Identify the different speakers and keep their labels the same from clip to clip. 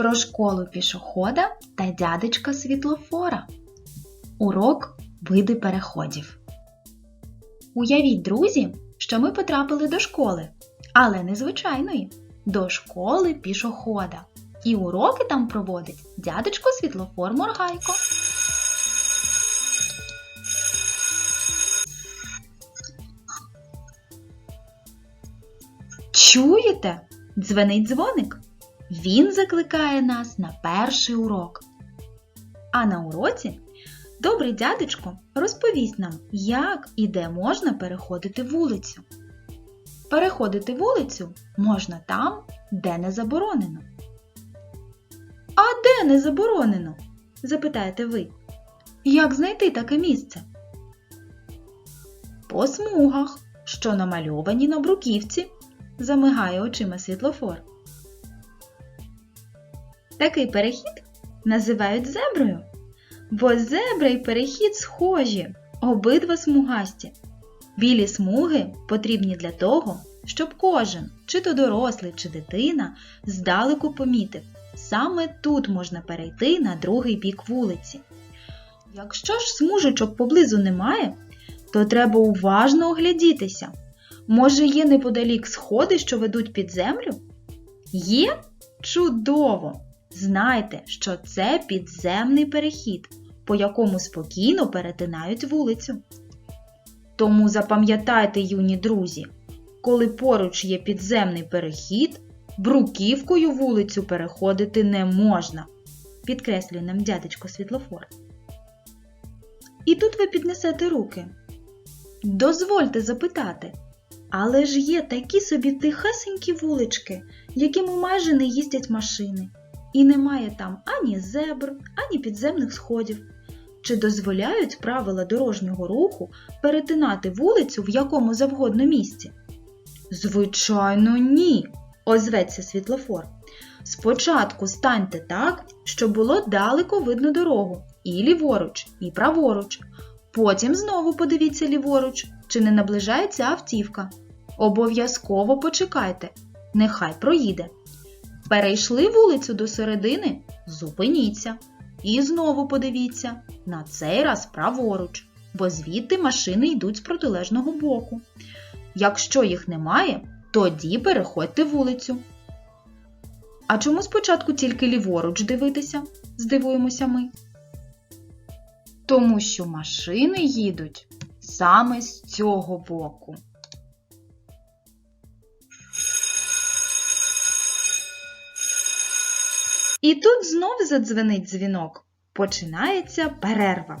Speaker 1: про школу пішохода та дядечка світлофора. Урок види переходів. Уявіть, друзі, що ми потрапили до школи, але не звичайної, до школи пішохода. І уроки там проводить дядечко світлофор Моргайко. Чуєте? Дзвенить дзвоник. Він закликає нас на перший урок. А на уроці добрий дядечко розповість нам, як і де можна переходити вулицю. Переходити вулицю можна там, де не заборонено. А де не заборонено? запитаєте ви. Як знайти таке місце? По смугах, що намальовані на бруківці, замигає очима світлофор. Такий перехід називають зеброю, бо зебра й перехід схожі, обидва смугасті. Білі смуги потрібні для того, щоб кожен, чи то дорослий, чи дитина, здалеку помітив, саме тут можна перейти на другий бік вулиці. Якщо ж смужечок поблизу немає, то треба уважно оглядітися. Може, є неподалік сходи, що ведуть під землю? Є? Чудово! Знайте, що це підземний перехід, по якому спокійно перетинають вулицю. Тому запам'ятайте, юні друзі, коли поруч є підземний перехід, бруківкою вулицю переходити не можна, підкреслює нам дядечко світлофор. І тут ви піднесете руки. Дозвольте запитати, але ж є такі собі тихесенькі вулички, якими майже не їздять машини, і немає там ані зебр, ані підземних сходів. Чи дозволяють правила дорожнього руху перетинати вулицю в якому завгодно місці? Звичайно, ні, озветься світлофор. Спочатку станьте так, щоб було далеко видно дорогу, і ліворуч, і праворуч. Потім знову подивіться ліворуч, чи не наближається автівка. Обов'язково почекайте, нехай проїде. Перейшли вулицю до середини, зупиніться. І знову подивіться, на цей раз праворуч, бо звідти машини йдуть з протилежного боку. Якщо їх немає, тоді переходьте вулицю. А чому спочатку тільки ліворуч дивитися? здивуємося ми. Тому що машини їдуть саме з цього боку. І тут знов задзвенить дзвінок. Починається перерва.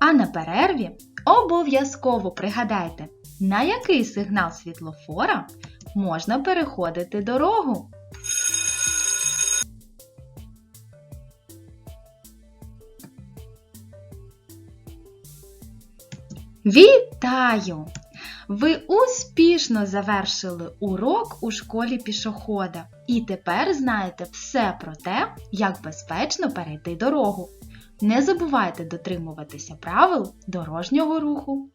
Speaker 1: А на перерві обов'язково пригадайте, на який сигнал світлофора можна переходити дорогу. Вітаю! Ви успішно завершили урок у школі пішохода і тепер знаєте все про те, як безпечно перейти дорогу. Не забувайте дотримуватися правил дорожнього руху.